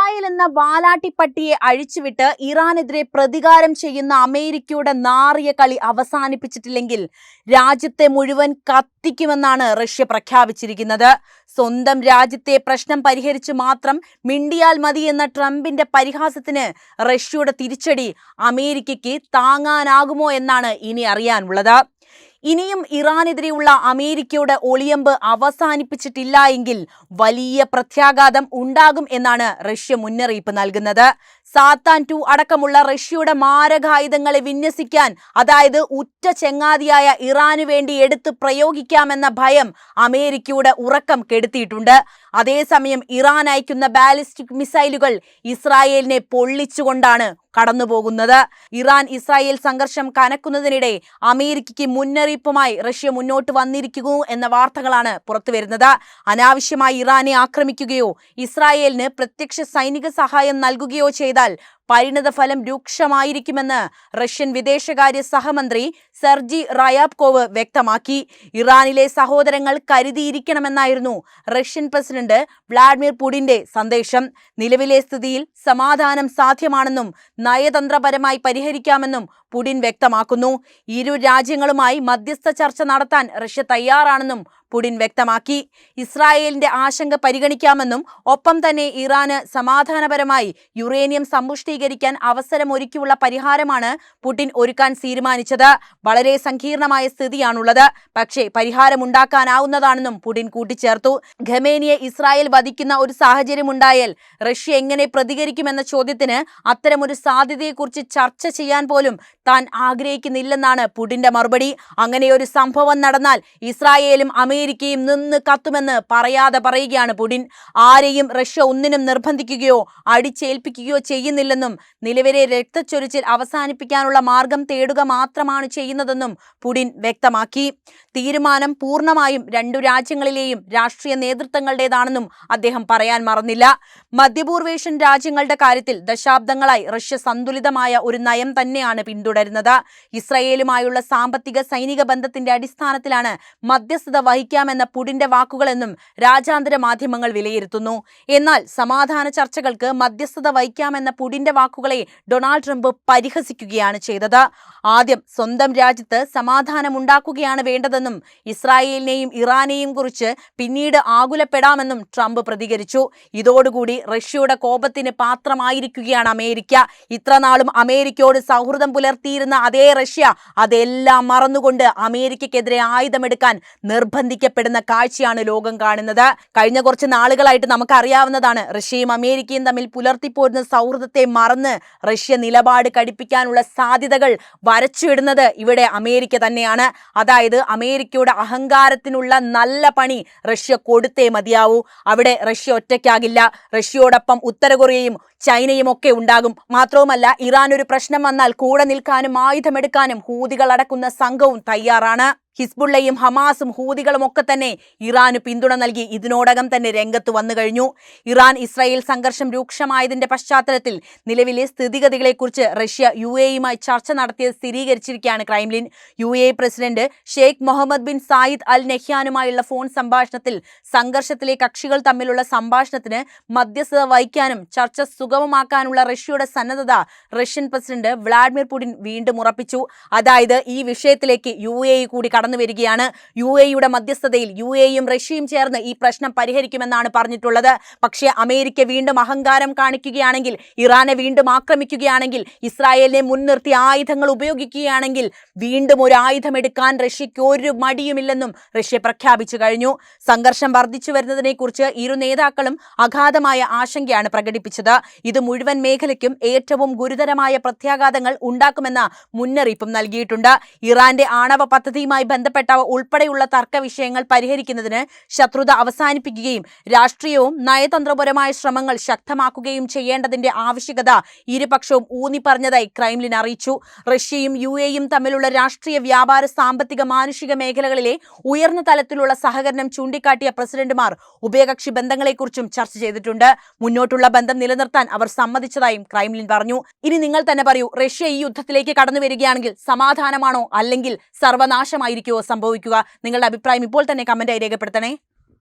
Israel എന്ന വാലാട്ടിപ്പട്ടിയെ അഴിച്ചുവിട്ട് ഇറാനെതിരെ പ്രതികാരം ചെയ്യുന്ന അമേരിക്കയുടെ നാറിയ കളി അവസാനിപ്പിച്ചിട്ടില്ലെങ്കിൽ രാജ്യത്തെ മുഴുവൻ കത്തിക്കുമെന്നാണ് റഷ്യ പ്രഖ്യാപിച്ചിരിക്കുന്നത്. സ്വന്തം രാജ്യത്തെ പ്രശ്നം പരിഹരിച്ച് മാത്രം മിണ്ടിയാൽ മതി എന്ന ട്രംപിന്റെ പരിഹാസത്തിന് റഷ്യയുടെ തിരിച്ചടി അമേരിക്കയ്ക്ക് താങ്ങാനാകുമോ എന്നാണ് ഇനി അറിയാനുള്ളത്. ഇനിയും ഇറാനെതിരെയുള്ള അമേരിക്കയുടെ ഒളിയമ്പ് അവസാനിപ്പിച്ചിട്ടില്ല എങ്കിൽ വലിയ പ്രത്യാഘാതം ഉണ്ടാകും എന്നാണ് റഷ്യ മുന്നറിയിപ്പ് നൽകുന്നത്. സാത്താൻ ടു അടക്കമുള്ള റഷ്യയുടെ മാരകായുധങ്ങളെ വിന്യസിക്കാൻ അതായത് ഉറ്റ ചെങ്ങാതിയായ ഇറാനു വേണ്ടി എടുത്ത് പ്രയോഗിക്കാമെന്ന ഭയം അമേരിക്കയുടെ ഉറക്കം കെടുത്തിയിട്ടുണ്ട്. അതേസമയം ഇറാൻ അയക്കുന്ന ബാലിസ്റ്റിക് മിസൈലുകൾ ഇസ്രായേലിനെ പൊള്ളിച്ചുകൊണ്ടാണ് കടന്നുപോകുന്നത്. ഇറാൻ ഇസ്രായേൽ സംഘർഷം കനക്കുന്നതിനിടെ അമേരിക്കയ്ക്ക് മുന്നറിയിപ്പുമായി റഷ്യ മുന്നോട്ട് വന്നിരിക്കുന്നു എന്ന വാർത്തകളാണ് പുറത്തുവരുന്നത്. അനാവശ്യമായി ഇറാനെ ആക്രമിക്കുകയോ ഇസ്രായേലിന് പ്രത്യക്ഷ സൈനിക സഹായം നൽകുകയോ Vidal പരിണതഫലം രൂക്ഷമായിരിക്കുമെന്ന് റഷ്യൻ വിദേശകാര്യ സഹമന്ത്രി സെർജി റയാബ്കോവ് വ്യക്തമാക്കി. ഇറാനിലെ സഹോദരങ്ങൾ കരുതിയിരിക്കണമെന്നായിരുന്നു റഷ്യൻ പ്രസിഡന്റ് വ്ളാഡിമിർ പുടിന്റെ സന്ദേശം. നിലവിലെ സ്ഥിതിയിൽ സമാധാനം സാധ്യമാണെന്നും നയതന്ത്രപരമായി പരിഹരിക്കാമെന്നും പുടിൻ വ്യക്തമാക്കുന്നു. ഇരു രാജ്യങ്ങളുമായി മധ്യസ്ഥ ചർച്ച നടത്താൻ റഷ്യ തയ്യാറാണെന്നും പുടിൻ വ്യക്തമാക്കി. ഇസ്രായേലിന്റെ ആശങ്ക പരിഗണിക്കാമെന്നും ഒപ്പം തന്നെ ഇറാന് സമാധാനപരമായി യുറേനിയം സമ്പുഷ്ടീകരിക്കാൻ അവസരമൊരുക്കിയുള്ള പരിഹാരമാണ് പുടിൻ ഒരുക്കാൻ തീരുമാനിച്ചത്. വളരെ സങ്കീർണമായ സ്ഥിതിയാണുള്ളത്. പക്ഷേ പരിഹാരമുണ്ടാക്കാനാവുന്നതാണെന്നും പുടിൻ കൂട്ടിച്ചേർത്തു. ഖമേനിയെ ഇസ്രായേൽ വധിക്കുന്ന ഒരു സാഹചര്യമുണ്ടായാൽ റഷ്യ എങ്ങനെ പ്രതികരിക്കുമെന്ന ചോദ്യത്തിന് അത്തരമൊരു സാധ്യതയെക്കുറിച്ച് ചർച്ച ചെയ്യാൻ പോലും താൻ ആഗ്രഹിക്കുന്നില്ലെന്നാണ് പുടിന്റെ മറുപടി. അങ്ങനെ ഒരു സംഭവം നടന്നാൽ ഇസ്രായേലും അമേരിക്കയും നിന്ന് കത്തുമെന്ന് പറയാതെ പറയുകയാണ് പുടിൻ. ആരെയും റഷ്യ ഒന്നിനും നിർബന്ധിക്കുകയോ അടിച്ചേൽപ്പിക്കുകയോ ചെയ്യുന്നില്ലെന്നും നിലവിലെ രക്തച്ചൊരിച്ചിൽ അവസാനിപ്പിക്കാനുള്ള മാർഗം തേടുക മാത്രമാണ് ചെയ്യുന്നതെന്നും പുടിൻ വ്യക്തമാക്കി. തീരുമാനം പൂർണമായും രണ്ടു രാജ്യങ്ങളിലെയും രാഷ്ട്രീയ നേതൃത്വങ്ങളുടേതാണെന്നും അദ്ദേഹം പറയാൻ മറന്നില്ല. മധ്യപൂർവേഷ്യൻ രാജ്യങ്ങളുടെ കാര്യത്തിൽ ദശാബ്ദങ്ങളായി റഷ്യ സന്തുലിതമായ ഒരു നയം തന്നെയാണ് പിന്തുടരുന്നത്. ഇസ്രയേലുമായുള്ള സാമ്പത്തിക സൈനിക ബന്ധത്തിന്റെ അടിസ്ഥാനത്തിലാണ് മധ്യസ്ഥത വഹിക്കാമെന്ന പുടിന്റെ വാക്കുകളെന്നും രാജ്യാന്തര മാധ്യമങ്ങൾ വിലയിരുത്തുന്നു. എന്നാൽ സമാധാന ചർച്ചകൾക്ക് മധ്യസ്ഥത വഹിക്കാമെന്ന പുടിന്റെ വാക്കുകളെ ഡൊണാൾഡ് ട്രംപ് പരിഹസിക്കുകയാണ് ചെയ്തത്. ആദ്യം സ്വന്തം രാജ്യത്ത് സമാധാനമുണ്ടാക്കുകയാണ് വേണ്ടതെന്നും ഇസ്രായേലിനെയും ഇറാനെയും കുറിച്ച് പിന്നീട് ആകുലപ്പെടാമെന്നും ട്രംപ് പ്രതികരിച്ചു. ഇതോടുകൂടി റഷ്യയുടെ കോപത്തിന് പാത്രമായിരിക്കുകയാണ് അമേരിക്ക. ഇത്രനാളും അമേരിക്കയോട് സൗഹൃദം പുലർത്തിയിരുന്ന അതേ റഷ്യ അതെല്ലാം മറന്നുകൊണ്ട് അമേരിക്കയ്ക്കെതിരെ ആയുധമെടുക്കാൻ നിർബന്ധിക്കപ്പെടുന്ന കാഴ്ചയാണ് ലോകം കാണുന്നത്. കഴിഞ്ഞ കുറച്ച് നാളുകളായിട്ട് നമുക്കറിയാവുന്നതാണ് റഷ്യയും അമേരിക്കയും തമ്മിൽ പുലർത്തിപ്പോരുന്ന സൗഹൃദത്തെ മറന്ന് റഷ്യ നിലപാട് കടിപ്പിക്കാനുള്ള സാധ്യതകൾ വരച്ചുവിടുന്നത് ഇവിടെ അമേരിക്ക തന്നെയാണ്. അതായത് അമേരിക്കയുടെ അഹങ്കാരത്തിനുള്ള നല്ല പണി റഷ്യ കൊടുത്തേ മതിയാവൂ. അവിടെ റഷ്യ ഒറ്റയ്ക്കാകില്ല. റഷ്യയോടൊപ്പം ഉത്തര കൊറിയയും ചൈനയും ഒക്കെ ഉണ്ടാകും. മാത്രവുമല്ല ഇറാൻ ഒരു പ്രശ്നം വന്നാൽ കൂടെ നിൽക്കാനും ആയുധമെടുക്കാനും ഹൂതികൾ അടക്കുന്ന സംഘവും തയ്യാറാണ്. ഹിസ്ബുള്ളയും ഹമാസും ഹൂതികളും ഒക്കെ തന്നെ ഇറാന് പിന്തുണ നൽകി ഇതിനോടകം തന്നെ രംഗത്ത് വന്നു കഴിഞ്ഞു. ഇറാൻ ഇസ്രായേൽ സംഘർഷം രൂക്ഷമായതിന്റെ പശ്ചാത്തലത്തിൽ നിലവിലെ സ്ഥിതിഗതികളെക്കുറിച്ച് റഷ്യ യു എയുമായി ചർച്ച നടത്തിയത് സ്ഥിരീകരിച്ചിരിക്കുകയാണ് Kremlin. U A president Sheikh Mohammed bin Zayed Al നെഹ്യാനുമായുള്ള phone സംഭാഷണത്തിൽ സംഘർഷത്തിലെ കക്ഷികൾ തമ്മിലുള്ള സംഭാഷണത്തിന് മധ്യസ്ഥത വഹിക്കാനും ചർച്ച സുഗമമാക്കാനുള്ള റഷ്യയുടെ സന്നദ്ധത റഷ്യൻ പ്രസിഡന്റ് വ്ളാഡിമിർ പുടിൻ വീണ്ടും ഉറപ്പിച്ചു. അതായത് ഈ വിഷയത്തിലേക്ക് യു എ കൂടി കടന്നു വരികയാണ്. യു എയുടെ മധ്യസ്ഥതയിൽ യു എയും റഷ്യയും ചേർന്ന് ഈ പ്രശ്നം പരിഹരിക്കുമെന്നാണ് പറഞ്ഞിട്ടുള്ളത്. പക്ഷേ അമേരിക്ക വീണ്ടും അഹങ്കാരം കാണിക്കുകയാണെങ്കിൽ ഇറാനെ വീണ്ടും ആക്രമിക്കുകയാണെങ്കിൽ ഇസ്രായേലിനെ മുൻനിർത്തി ആയുധങ്ങൾ ഉപയോഗിക്കുകയാണെങ്കിൽ വീണ്ടും ഒരു ആയുധം എടുക്കാൻ റഷ്യയ്ക്ക് ഒരു മടിയുമില്ലെന്നും റഷ്യ പ്രഖ്യാപിച്ചു കഴിഞ്ഞു. സംഘർഷം വർദ്ധിച്ചു വരുന്നതിനെക്കുറിച്ച് ഇരു നേതാക്കളും അഗാധമായ ആശങ്കയാണ് പ്രകടിപ്പിച്ചത്. ഇത് മുഴുവൻ മേഖലയ്ക്കും ഏറ്റവും ഗുരുതരമായ പ്രത്യാഘാതങ്ങൾ ഉണ്ടാക്കുമെന്ന മുന്നറിയിപ്പും നൽകിയിട്ടുണ്ട്. ഇറാന്റെ ആണവ പദ്ധതിയുമായി ബന്ധപ്പെട്ടവ ഉൾപ്പെടെയുള്ള തർക്ക വിഷയങ്ങൾ പരിഹരിക്കുന്നതിന് ശത്രുത അവസാനിപ്പിക്കുകയും രാഷ്ട്രീയവും നയതന്ത്രപരമായ ശ്രമങ്ങൾ ശക്തമാക്കുകയും ചെയ്യേണ്ടതിന്റെ ആവശ്യകത ഇരുപക്ഷവും ഊന്നിപ്പറഞ്ഞതായി ക്രൈംലിൻ അറിയിച്ചു. റഷ്യയും യു എയും തമ്മിലുള്ള രാഷ്ട്രീയ വ്യാപാര സാമ്പത്തിക മാനുഷിക മേഖലകളിലെ ഉയർന്ന തലത്തിലുള്ള സഹകരണം ചൂണ്ടിക്കാട്ടിയ പ്രസിഡന്റുമാർ ഉഭയകക്ഷി ബന്ധങ്ങളെക്കുറിച്ചും ചർച്ച ചെയ്തിട്ടുണ്ട്. മുന്നോട്ടുള്ള ബന്ധം നിലനിർത്താൻ അവർ സമ്മതിച്ചതായും ക്രൈംലിൻ പറഞ്ഞു. ഇനി നിങ്ങൾ തന്നെ പറയൂ റഷ്യ ഈ യുദ്ധത്തിലേക്ക് കടന്നു വരികയാണെങ്കിൽ സമാധാനമാണോ അല്ലെങ്കിൽ സർവനാശമായിരിക്കുമോ സംഭവിക്കുക. നിങ്ങളുടെ അഭിപ്രായം ഇപ്പോൾ തന്നെ കമന്റായി രേഖപ്പെടുത്തണേ.